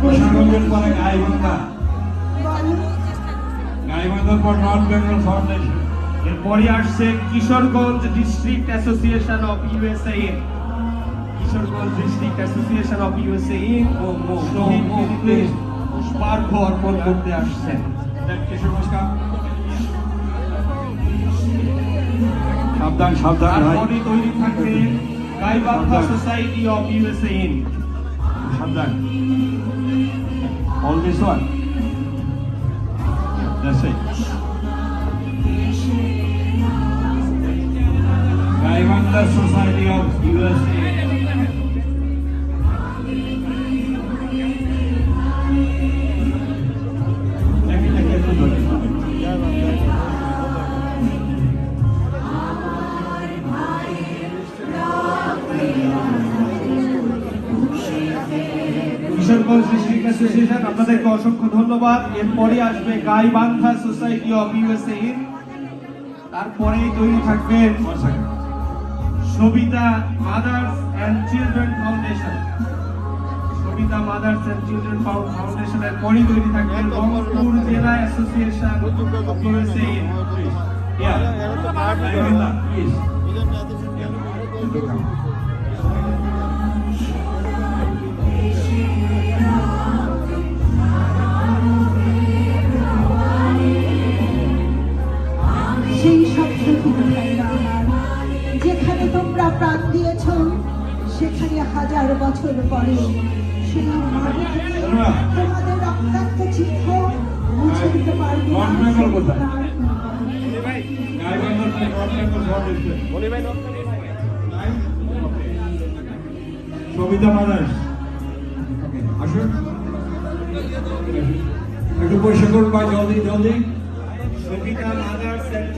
প্রশাসনের পরে গাইবান্ধা গাইবান্ধার পর নর্থ বেঙ্গল ফাউন্ডেশন। এরপরে আসছে Kishoreganj district association of USA Kishoreganj district association of USA ও পুষ্পার্ঘ অর্পণ করতে আসছেন সাবধান সাবধান তৈরি থাকবে Gaibandha society of USA have done. All this one. That's it. Diamond Society of USA. Kishoreganj district association আপনাদেরকে অসংখ্য ধন্যবাদ। এরপরে আসবে গাইবান্ধা সোসাইটি অফ ইউএসএ তারপরেই তৈরি থাকবে Sabita mothers and children foundation Sabita mothers and children ফাউন্ডেশনের পরেই তৈরি থাকবে রংপুর জেলা অ্যাসোসিয়েশন ইউএসএ Yeah. যেখানে তোমরা প্রাণ দিয়েছ সেখানে হাজার বছর পরে সেই তোমাদের রক্তাক্ত চিহ্ন মুছে দিতে পারবে সবিতা আসুন। একটু পরিষ্কার করুন ভাই জলদি জলদি। সবিতা